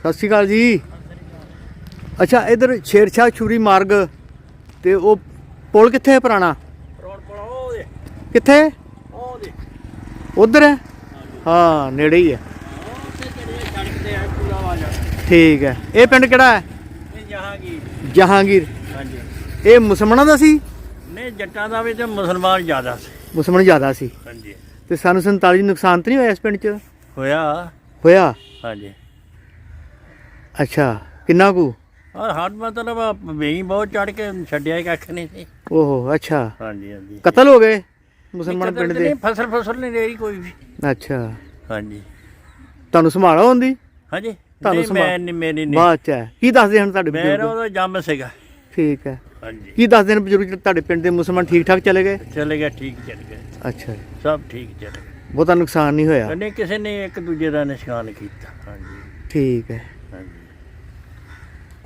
ਸਤਿ ਸ਼੍ਰੀ ਅਕਾਲ ਜੀ। ਅੱਛਾ ਇਧਰ ਸ਼ੇਰਸ਼ਾਹ ਛੁਰੀ ਮਾਰਗ ਤੇ ਉਹ ਪੁਲ ਕਿੱਥੇ ਹੈ ਪੁਰਾਣਾ? ਕਿੱਥੇ? ਉਹ ਦੇ। ਉਧਰ ਹੈ? ਹਾਂ ਨੇੜੇ ਹੀ ਹੈ। ਠੀਕ ਹੈ। ਇਹ ਪਿੰਡ ਕਿਹੜਾ ਹੈ? ਜਹਾਂਗੀਰ। ਜਹਾਂਗੀਰ। ਹਾਂਜੀ। ਇਹ ਮੁਸਲਮਾਨਾਂ ਦਾ ਸੀ? ਨਹੀਂ ਜੱਟਾਂ ਦਾ ਵੀ ਤੇ ਮੁਸਲਮਾਨ ਜ਼ਿਆਦਾ ਸੀ। ਮੁਸਲਮਾਨ ਜ਼ਿਆਦਾ ਸੀ। ਹਾਂਜੀ। ਤੇ ਸਾਨੂੰ 47 ਨੁਕਸਾਨ ਤਾਂ ਨਹੀਂ ਹੋਇਆ ਇਸ ਪਿੰਡ 'ਚ? ਹੋਇਆ। ਹੋਇਆ? ਹਾਂਜੀ। ਅੱਛਾ ਕਿੰਨਾ ਕੁ? ਔਰ ਹੱਦ ਮਤਲਬ ਵੇਈ ਬਹੁਤ ਚੜ ਕੇ ਛੱਡਿਆ ਕੱਖ ਨਹੀਂ ਸੀ ਓਹੋ ਅੱਛਾ। ਹਾਂਜੀ ਹਾਂਜੀ। ਕਤਲ ਹੋ ਗਏ ਮੁਸਲਮਾਨ ਪਿੰਡ ਦੇ? ਨਹੀਂ ਫਸਲ ਫਸਲ ਨਹੀਂ ਰਹੀ ਕੋਈ ਵੀ। ਅੱਛਾ। ਹਾਂਜੀ। ਤੁਹਾਨੂੰ ਸੰਭਾਲਾ ਹੁੰਦੀ ਹਾਂਜੀ। ਤੁਹਾਨੂੰ ਮੈਂ ਨਹੀਂ ਮੇਰੀ ਨਹੀਂ। ਬਾਅਦ ਚ ਹੈ। ਕੀ ਦੱਸਦੇ ਹਨ ਤੁਹਾਡੇ ਮੇਰਾ ਬਜ਼ੁਰਗ? ਉਹਦਾ ਜੰਮ ਸੀਗਾ। ਠੀਕ ਹੈ। ਹਾਂਜੀ। ਕੀ ਦੱਸਦੇ ਨੇ ਬਜ਼ੁਰਗ ਤੁਹਾਡੇ ਪਿੰਡ ਦੇ ਮੁਸਲਮਾਨ ਠੀਕ ਠਾਕ ਚਲੇ ਗਏ? ਚਲੇ ਗਿਆ ਠੀਕ ਚਲੇ ਗਏ। ਅੱਛਾ। ਸਭ ਠੀਕ ਚਲੇ ਗਏ। ਬਹੁਤਾ ਨੁਕਸਾਨ ਨਹੀਂ ਹੋਇਆ? ਨਹੀਂ ਕਿਸੇ ਨੇ ਇੱਕ ਦੂਜੇ ਦਾ ਨਿਸ਼ਾਨ ਕੀਤਾ। ਹਾਂਜੀ। ਠੀਕ ਹੈ। ਹਾਂਜੀ।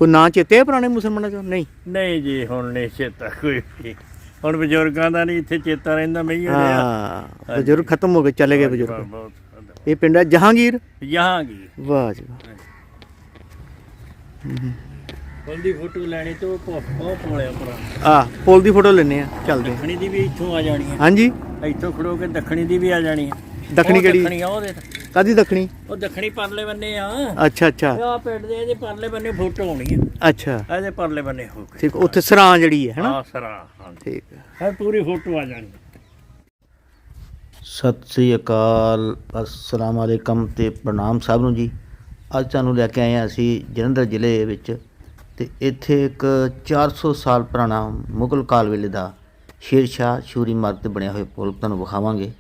ਕੋਈ ਨਾਂ ਚੇਤੇ ਹੈ ਪੁਰਾਣੇ ਮੁਸਲਮਾਨਾਂ ਚੋਂ? ਨਹੀਂ। ਨਹੀਂ ਜੀ ਹੁਣ ਨਹੀਂ ਚੇਤਾ ਕੋਈ ਵੀ। ਹੁਣ ਬਜ਼ੁਰਗਾਂ ਦਾ ਨਹੀਂ ਇੱਥੇ ਚੇਤਾ ਰਹਿੰਦਾ ਮੈਂ ਹੀ ਹਾਂ ਬਜ਼ੁਰਗ ਖਤਮ ਹੋ ਗਏ ਚਲੇ ਗਏ ਬਜ਼ੁਰਗ। ਇਹ ਪਿੰਡ ਹੈ ਜਹਾਂਗੀਰ? ਜਹਾਂਗੀਰ। ਵਾਹ ਜੀ ਵਾਹ। ਬਲਦੀ ਫੋਟੋ ਲੈਣੀ ਤੇ ਉਹ ਬਹੁਤ ਪੋਲਿਆ ਭਰਾ। ਆ ਪੁਲ ਦੀ ਫੋਟੋ ਲੈਣੇ ਆ ਚੱਲਦੇ। ਦੱਖਣੀ ਦੀ ਵੀ ਇੱਥੋਂ ਆ ਜਾਣੀ ਹੈ ਹਾਂਜੀ। ਇੱਥੋਂ ਖੜੋ ਕੇ ਦੱਖਣੀ ਦੀ ਵੀ ਆ ਜਾਣੀ ਹੈ ਦੱਖਣੀ ਕਿਹੜੀ? ਦੱਖਣੀ ਆ ਉਹਦੇ ਕਾਦੀ ਦੱਖਣੀ? ਉਹ ਦੱਖਣੀ ਪਰਲੇ ਬੰਨੇ ਆ। ਅੱਛਾ ਅੱਛਾ। ਆ ਪਿੰਡ ਦੇ ਇਹਦੇ ਪਰਲੇ ਬੰਨੇ ਫੋਟੋ ਹੋਣੀ ਹੈ ਅੱਛਾ। ਇਹਦੇ ਪਰਲੇ ਬੰਨੇ ਹੋ ਕੇ। ਠੀਕ ਉੱਥੇ ਸਰਾਂ ਜਿਹੜੀ ਹੈ ਹੈਨਾ? ਹਾਂ ਸਰਾ ਹਾਂ ਠੀਕ। ਹੈ ਇਹ ਪੂਰੀ ਫੋਟੋ ਆ ਜਾਣੀ। ਸਤਿ ਸ੍ਰੀ ਅਕਾਲ ਅਸਲਾਮ ਅਲੈਕਮ ਤੇ ਪ੍ਰਣਾਮ ਸਭ ਨੂੰ ਜੀ। ਅੱਜ ਤੁਹਾਨੂੰ ਲੈ ਕੇ ਆਏ ਹਾਂ ਅਸੀਂ ਜਲੰਧਰ ਜ਼ਿਲ੍ਹੇ ਵਿੱਚ ਤੇ ਇੱਥੇ ਇੱਕ 400 ਸਾਲ ਪੁਰਾਣਾ ਮੁਗਲ ਕਾਲ ਵੇਲੇ ਦਾ ਸ਼ੇਰ ਸ਼ਾਹ ਸ਼ੂਰੀ ਮਾਰਗ ਤੇ ਬਣਿਆ ਹੋਇਆ ਪੁਲ ਤੁਹਾਨੂੰ ਵਿਖਾਵਾਂਗੇ।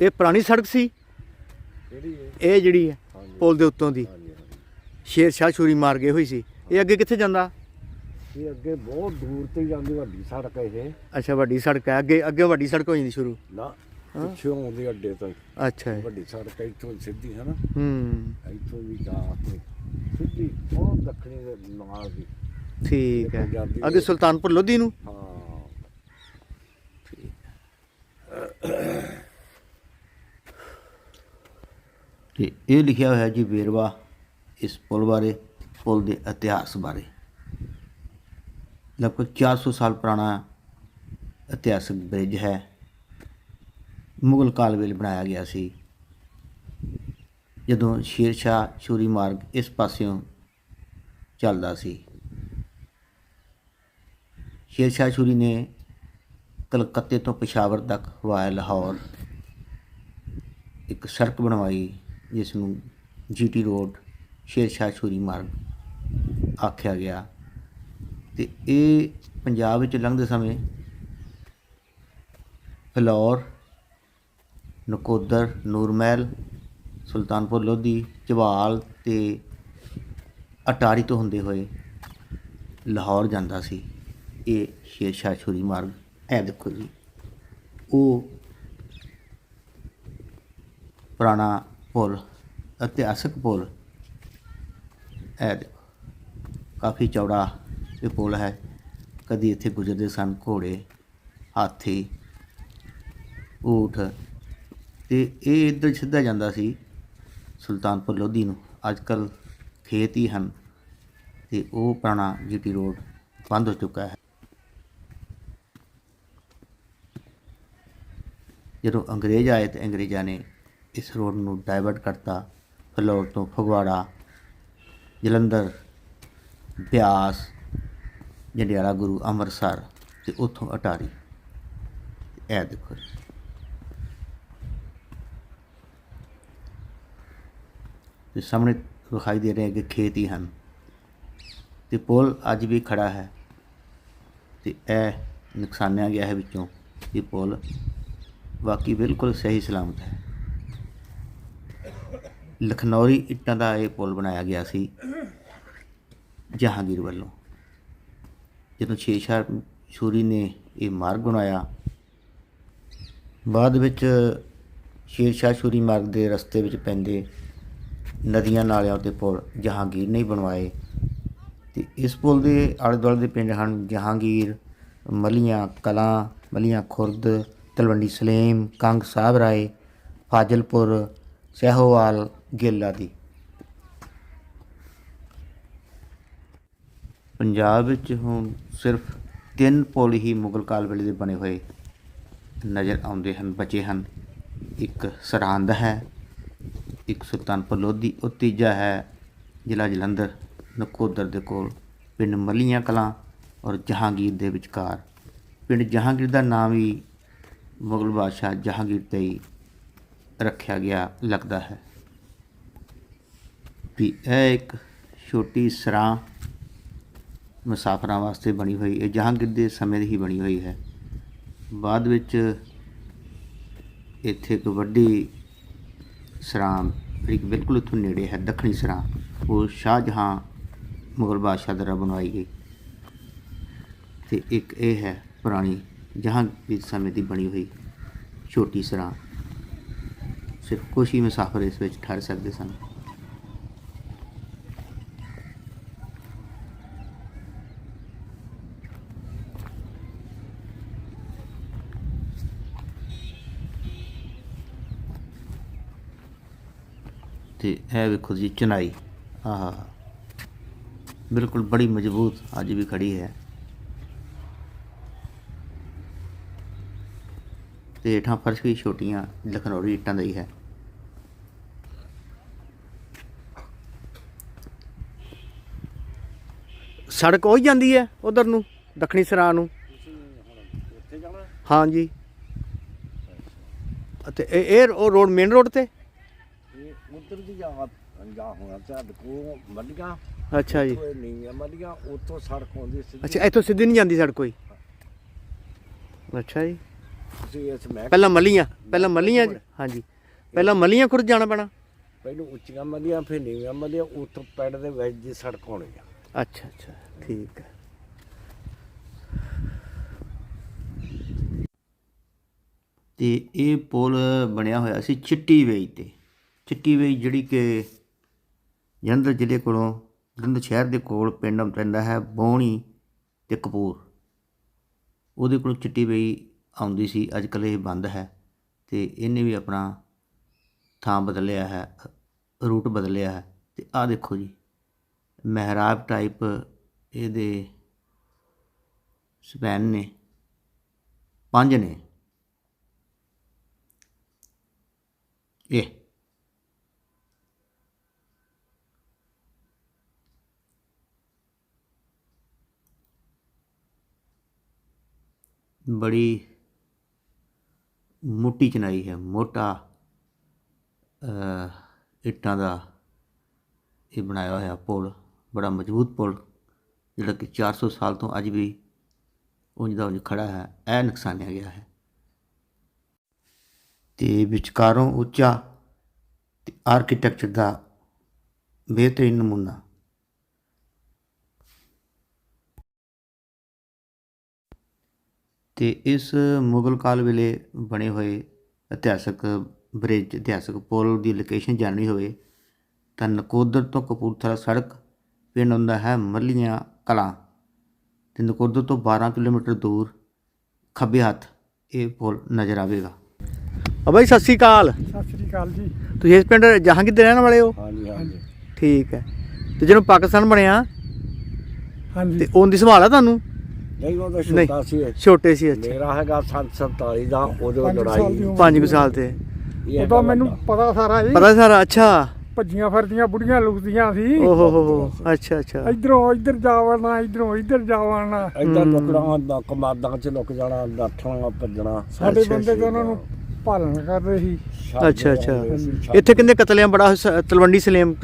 ਇਹ ਪੁਰਾਣੀ ਸੜਕ ਸੀ। ਇਹ ਜਿਹੜੀ ਹੈ ਪੁਲ ਦੇ ਉੱਤੋਂ ਦੀ। ਸ਼ੇਰ ਸ਼ਾਹ ਛੁਰੀ ਮਾਰ ਗਏ ਹੋਈ ਸੀ। ਇਹ ਅੱਗੇ ਕਿੱਥੇ ਜਾਂਦਾ? ਇਹ ਅੱਗੇ ਬਹੁਤ ਦੂਰ ਤੇ ਜਾਂਦੀ ਵੱਡੀ ਸੜਕ ਹੈ ਇਹ। ਅੱਛਾ ਵੱਡੀ ਸੜਕ ਹੈ। ਅੱਗੇ ਅੱਗੇ ਵੱਡੀ ਸੜਕ ਹੋ ਜਾਂਦੀ ਸ਼ੁਰੂ। ਨਾ ਪਿੱਛੇ ਆਉਂਦੀ ਅੱਡੇ ਤੋਂ। ਅੱਛਾ। ਵੱਡੀ ਸੜਕ ਇੱਥੋਂ ਸਿੱਧੀ ਹੈ ਨਾ। ਹੂੰ। ਇੱਥੋਂ ਵੀ ਜਾ ਕੇ ਸਿੱਧੀ ਉਹ ਦੱਖਣੀ ਦੇ ਨਾਲ ਦੀ। ਠੀਕ ਹੈ। ਅੱਗੇ ਸੁਲਤਾਨਪੁਰ ਲੋਧੀ ਨੂੰ? ਹਾਂ। ਤੇ ਇਹ ਲਿਖਿਆ ਹੋਇਆ ਜੀ ਵੇਰਵਾ ਇਸ ਪੁਲ ਬਾਰੇ, ਪੁਲ ਦੇ ਇਤਿਹਾਸ ਬਾਰੇ। ਲਗਭਗ 400 ਸਾਲ ਪੁਰਾਣਾ ਇਤਿਹਾਸਕ ਬ੍ਰਿਜ ਹੈ। ਮੁਗਲ ਕਾਲ ਵੇਲੇ ਬਣਾਇਆ ਗਿਆ ਸੀ। ਜਦੋਂ ਸ਼ੇਰ ਸ਼ਾਹ ਸ਼ੂਰੀ ਮਾਰਗ ਇਸ ਪਾਸਿਓਂ ਚੱਲਦਾ ਸੀ। ਸ਼ੇਰ ਸ਼ਾਹ ਸ਼ੂਰੀ ਨੇ ਕਲਕੱਤੇ ਤੋਂ ਪਸ਼ਾਵਰ ਤੱਕ ਵਾਇਆ ਲਾਹੌਰ ਇੱਕ ਸੜਕ ਬਣਵਾਈ। ਜਿਸ ਨੂੰ ਜੀਟੀ ਰੋਡ, ਸ਼ੇਰਸ਼ਾਹ ਛੁਰੀ ਮਾਰਗ ਆਖਿਆ ਗਿਆ। ਤੇ ਇਹ ਪੰਜਾਬ ਵਿੱਚ ਲੰਘਦੇ ਸਮੇਂ ਫਲੌਰ ਨਕੋਦਰ, ਨੂਰਮਹਿਲ, ਸੁਲਤਾਨਪੁਰ, ਲੋਧੀ ਝਵਾਲ ਤੇ ਅਟਾਰੀ ਤੋਂ ਹੁੰਦੇ ਹੋਏ ਲਾਹੌਰ ਜਾਂਦਾ ਸੀ। ਇਹ ਸ਼ੇਰਸ਼ਾਹ ਛੁਰੀ ਮਾਰਗ। ਇਹ ਦੇਖੋ ਜੀ, ਉਹ ਪੁਰਾਣਾ ਪੁਲ, ਇਤਿਹਾਸਕ ਪੁਲ। ਇਹ ਦੇਖੋ, ਕਾਫੀ ਚੌੜਾ ਇਹ ਪੁਲ ਹੈ। ਕਦੀ ਇੱਥੇ ਗੁਜ਼ਰਦੇ ਸਨ ਘੋੜੇ, ਹਾਥੀ, ਊਠ। ਤੇ ਇਹ ਇੱਧਰ ਸਿੱਧਾ ਜਾਂਦਾ ਸੀ ਸੁਲਤਾਨਪੁਰ ਲੋਧੀ ਨੂੰ। ਅੱਜ ਕੱਲ ਖੇਤ ਹੀ ਹਨ ਤੇ ਉਹ ਪੁਰਾਣਾ ਜੀਟੀ ਰੋਡ ਬੰਦ ਹੋ ਚੁੱਕਾ ਹੈ। ਜਦੋਂ ਅੰਗਰੇਜ਼ ਆਏ ਤੇ ਅੰਗਰੇਜ਼ਾਂ ਨੇ ਇਸ ਰੋਡ ਨੂੰ ਡਾਇਵਰਟ ਕਰਤਾ, ਫਿਲੌਰ ਤੋਂ ਫਗਵਾੜਾ, ਜਲੰਧਰ, ਬਿਆਸ, ਜੰਡਿਆਲਾ ਗੁਰੂ ਅੰਮ੍ਰਿਤਸਰ ਤੇ ਉੱਥੋਂ ਅਟਾਰੀ। ਇਹ ਦੇਖੋ ਜੀ। ਤੇ ਸਾਹਮਣੇ ਵਿਖਾਈ ਦੇ ਰਹੇ ਕਿ ਖੇਤ ਹੀ ਹਨ। ਤੇ ਪੁਲ ਅੱਜ ਵੀ ਖੜਾ ਹੈ। ਤੇ ਇਹ ਨੁਕਸਾਨਿਆ ਗਿਆ ਹੈ ਵਿੱਚੋਂ। ਇਹ ਪੁਲ ਬਾਕੀ ਬਿਲਕੁਲ ਸਹੀ ਸਲਾਮਤ ਹੈ। ਲਖਨੌਰੀ ਇੱਟਾਂ ਦਾ ਇਹ ਪੁਲ ਬਣਾਇਆ ਗਿਆ ਸੀ ਜਹਾਂਗੀਰ ਵੱਲੋਂ। ਜਦੋਂ ਸ਼ੇਸ਼ਾਹ ਸ਼ੂਰੀ ਨੇ ਇਹ ਮਾਰਗ ਬਣਾਇਆ, ਬਾਅਦ ਵਿੱਚ ਸ਼ੇਰ ਸ਼ਾਹ ਸ਼ੂਰੀ ਮਾਰਗ ਦੇ ਰਸਤੇ ਵਿੱਚ ਪੈਂਦੇ ਨਦੀਆਂ ਨਾਲਿਆਂ ਉੱਤੇ ਪੁਲ ਜਹਾਂਗੀਰ ਨੇ ਬਣਵਾਏ। ਤੇ ਇਸ ਪੁਲ ਦੇ ਆਲੇ ਦੁਆਲੇ ਦੇ ਪਿੰਡ ਹਨ ਜਹਾਂਗੀਰ, ਮਲੀਆਂ, ਕਲਾਂ, ਮਲੀਆਂ ਖੁਰਦ, ਤਲਵੰਡੀ ਸਲੇਮ, ਕੰਗ ਸਾਹਿਬ ਰਾਏ, ਫਾਜ਼ਲਪੁਰ, ਸ਼ਹਿਵਾਲ ਗਿੱਲ ਆਦਿ। ਪੰਜਾਬ ਵਿੱਚ ਹੁਣ ਸਿਰਫ ਤਿੰਨ ਪੁਲ ਹੀ ਮੁਗਲ ਕਾਲ ਵੇਲੇ ਦੇ ਬਣੇ ਹੋਏ ਨਜ਼ਰ ਆਉਂਦੇ ਹਨ, ਬਚੇ ਹਨ। ਇੱਕ ਸਰਹੰਦ ਹੈ, ਇੱਕ ਸੁਲਤਾਨਪੁਰ ਲੋਧੀ, ਉਹ ਤੀਜਾ ਹੈ ਜ਼ਿਲ੍ਹਾ ਜਲੰਧਰ, ਨਕੋਦਰ ਦੇ ਕੋਲ ਪਿੰਡ ਮੱਲੀਆਂ ਕਲਾਂ ਔਰ ਜਹਾਂਗੀਰ ਦੇ ਵਿਚਕਾਰ। ਪਿੰਡ ਜਹਾਂਗੀਰ ਦਾ ਨਾਮ ਵੀ ਮੁਗਲ ਬਾਦਸ਼ਾਹ ਜਹਾਂਗੀਰ ਤੇ ਹੀ ਰੱਖਿਆ ਗਿਆ, ਲੱਗਦਾ ਹੈ। ਵੀ ਇਹ ਇੱਕ ਛੋਟੀ ਸਰਾਂ ਮੁਸਾਫਰਾਂ ਵਾਸਤੇ ਬਣੀ ਹੋਈ ਇਹ ਜਹਾਂਗੀਰ ਦੇ ਸਮੇਂ ਦੀ ਹੀ ਬਣੀ ਹੋਈ ਹੈ। ਬਾਅਦ ਵਿੱਚ ਇੱਥੇ ਇੱਕ ਵੱਡੀ ਸਰਾਂ ਜਿਹੜੀ ਬਿਲਕੁਲ ਇੱਥੋਂ ਨੇੜੇ ਹੈ, ਦੱਖਣੀ ਸਰਾਂ, ਉਹ ਸ਼ਾਹਜਹਾਂ ਮੁਗਲ ਬਾਦਸ਼ਾਹ ਦੁਆਰਾ ਬਣਵਾਈ ਗਈ। ਤੇ ਇੱਕ ਇਹ ਹੈ ਪੁਰਾਣੀ ਜਹਾਂਗੀਰ ਸਮੇਂ ਦੀ ਬਣੀ ਹੋਈ ਛੋਟੀ ਸਰਾਂ। ਸਿਰਫ ਕੁਛ ਹੀ ਮੁਸਾਫਰ ਇਸ ਵਿੱਚ ਠਹਿਰ ਸਕਦੇ ਸਨ। ਤੇ ਇਹ ਵੇਖੋ ਜੀ ਚਨਾਈ ਆਹ। ਬਿਲਕੁਲ ਬੜੀ ਮਜ਼ਬੂਤ ਅੱਜ ਵੀ ਖੜੀ ਹੈ। ਤੇ ਹੇਠਾਂ ਫਰਸ਼ ਵੀ ਛੋਟੀਆਂ ਲਖਨੌਰੀ ਇੱਟਾਂ ਦਾ ਹੀ ਹੈ। ਸੜਕ ਉਹ ਜਾਂਦੀ ਹੈ ਉਧਰ ਨੂੰ ਦੱਖਣੀ ਸਰਾਂ ਨੂੰ। ਹਾਂਜੀ। ਅਤੇ ਇਹ ਇਹ ਉਹ ਰੋਡ ਮੇਨ ਰੋਡ ਤੇ? ਇਹ ਉਧਰ ਦੀ ਜਾ ਜਾ ਹੋਣਾ ਸਾਡੇ ਕੋ ਮੱਲੀਆਂ ਅੱਛਾ ਜੀ। ਕੋਈ ਨਹੀਂ ਆ ਮੱਲੀਆਂ ਉੱਥੋਂ ਸੜਕ ਆਉਂਦੀ ਸਿੱਧੀ। ਅੱਛਾ ਇੱਥੋਂ ਸਿੱਧੀ ਨਹੀਂ ਜਾਂਦੀ ਸੜਕ ਕੋਈ? ਅੱਛਾ ਜੀ। ਤੁਸੀਂ ਇਸ ਮੈਂ ਪਹਿਲਾਂ ਮੱਲੀਆਂ ਪਹਿਲਾਂ ਮੱਲੀਆਂ ਹਾਂਜੀ। ਪਹਿਲਾਂ ਮੱਲੀਆਂ ਖੁਰਦ ਜਾਣਾ ਪੈਣਾ। ਪਹਿਲਾਂ ਉੱਚੀਆਂ ਮੱਲੀਆਂ ਫਿਰ ਨੀਵੀਆਂ ਮੱਲੀਆਂ ਉੱਥੋਂ ਪਿੰਡ ਦੇ ਵਿੱਚ ਦੀ ਸੜਕ ਹੋਣੀ ਆ। ਅੱਛਾ ਅੱਛਾ। ਠੀਕ ਹੈ। ਤੇ ਇਹ ਪੁਲ ਬਣਿਆ ਹੋਇਆ ਸੀ ਚਿੱਟੀ ਵੇਈ ਤੇ। ਚਿੱਟੀ ਵੇਈ ਜਿਹੜੀ ਕਿ ਜਲੰਧਰ ਜ਼ਿਲ੍ਹੇ ਕੋਲੋਂ, ਜਲੰਧਰ ਸ਼ਹਿਰ ਦੇ ਕੋਲ ਪਿੰਡ ਪੈਂਦਾ ਹੈ, ਬੋਹਣੀ ਤੇ ਕਪੂਰ। ਉਹਦੇ ਕੋਲ ਚਿੱਟੀ ਵੇਈ ਆਉਂਦੀ ਸੀ ਅੱਜ ਕੱਲ੍ਹ ਇਹ ਬੰਦ ਹੈ ਤੇ ਇਹਨੇ ਵੀ ਆਪਣਾ ਥਾਂ ਬਦਲਿਆ ਹੈ, ਰੂਟ ਬਦਲਿਆ ਹੈ ਤੇ ਆਹ ਦੇਖੋ ਜੀ, ਮਹਿਰਾਬ ਟਾਈਪ ਇਹਦੇ ਸਪੈਨ ਨੇ, ਪੰਜ ਨੇ। ਇਹ ਬੜੀ ਮੋਟੀ ਚਨਾਈ ਹੈ, ਮੋਟਾ ਇੱਟਾਂ ਦਾ ਇਹ ਬਣਾਇਆ ਹੋਇਆ ਪੁਲ, ਬੜਾ ਮਜ਼ਬੂਤ ਪੁਲ, ਜਿਹੜਾ ਕਿ 400 ਸਾਲ ਤੋਂ ਅੱਜ ਵੀ ਉਂਝ ਦਾ ਉਂਝ ਖੜਾ ਹੈ, ਇਹ ਨੁਕਸਾਨਿਆ ਗਿਆ ਹੈ। ਤੇ ਵਿਚਕਾਰੋਂ ਉੱਚਾ ਤੇ ਆਰਕੀਟੈਕਚਰ ਦਾ ਬਿਹਤਰੀਨ ਨਮੂਨਾ ਤੇ ਇਸ ਮੁਗਲ ਕਾਲ ਵੇਲੇ ਬਣੇ ਹੋਏ ਇਤਿਹਾਸਕ ਬ੍ਰਿਜ ਇਤਿਹਾਸਕ ਪੁਲ ਦੀ ਲੋਕੇਸ਼ਨ ਜਾਣਨੀ ਹੋਵੇ ਤਾਂ ਨਕੋਦਰ ਤੋਂ ਕਪੂਰਥਲਾ ਸੜਕ ਪਿੰਡ ਹੁੰਦਾ ਹੈ ਮੱਲੀਆਂ ਕਲਾਂ ਤੇ ਨਕੋਦਰ ਤੋਂ 12 ਕਿਲੋਮੀਟਰ ਦੂਰ ਖੱਬੇ ਹੱਥ ਇਹ ਪੁਲ ਨਜ਼ਰ ਆਵੇਗਾ। ਆ ਬਾਈ ਸਤਿ ਸ੍ਰੀ ਅਕਾਲ। ਸਤਿ ਸ੍ਰੀ ਅਕਾਲ ਜੀ। ਤੁਸੀਂ ਇਸ ਪਿੰਡ ਜਹਾਂਗੀਰ ਦੇ ਰਹਿਣ ਵਾਲੇ ਹੋ? ਹਾਂਜੀ ਹਾਂਜੀ। ਠੀਕ ਹੈ। ਤੇ ਜਦੋਂ ਪਾਕਿਸਤਾਨ ਬਣਿਆ ਹਾਂਜੀ। ਤੇ ਉਹਦੀ ਸੰਭਾਲ ਆ ਤੁਹਾਨੂੰ? ਨਹੀਂ ਉਹ ਤਾਂ ਨਹੀਂ। ਛੋਟਾ ਸੀ ਇਹ। ਛੋਟੇ ਸੀ ਅੱਛਾ। ਮੇਰਾ ਹੈਗਾ ਸੰਨ 47 ਦਾ ਉਦੋਂ ਲੜਾਈ ਉਮਰ। 5 ਸਾਲ ਤੇ। ਹੈਗਾ ਮੈਨੂੰ। ਪਤਾ ਸਾਰਾ ਜੀ। ਪਤਾ ਸਾਰਾ ਅੱਛਾ। ਭੱਜੀਆਂ ਫਿਰਦੀਆਂ ਬੁੜੀਆਂ ਲੁਕਦੀਆਂ ਸੀ। ਓਹੋ ਹੋ ਅੱਛਾ ਅੱਛਾ। ਇਧਰੋਂ ਇਧਰ ਜਾਵਣਾ ਇਧਰੋਂ ਇਧਰ ਜਾਵਣਾ ਏਦਾਂ ਲੁਕਣਾ ਦਾ ਕਮਾਦਾਂ ਚ ਲੁਕ ਜਾਣਾ ਭੱਜਣਾ। ਸਾਡੇ ਅੱਛਾ, ਬੰਦੇ ਤਾਂ ਉਹਨਾਂ ਨੂੰ ਪਾਲਣ ਸੀ। ਛੱਡ ਅੱਛਾ ਅੱਛਾ। ਇੱਥੇ ਕਿੰਨੇ ਕਤਲਿਆਂ ਬੜਾ ਸ- ਤਲਵੰਡੀ ਸਲੇਮ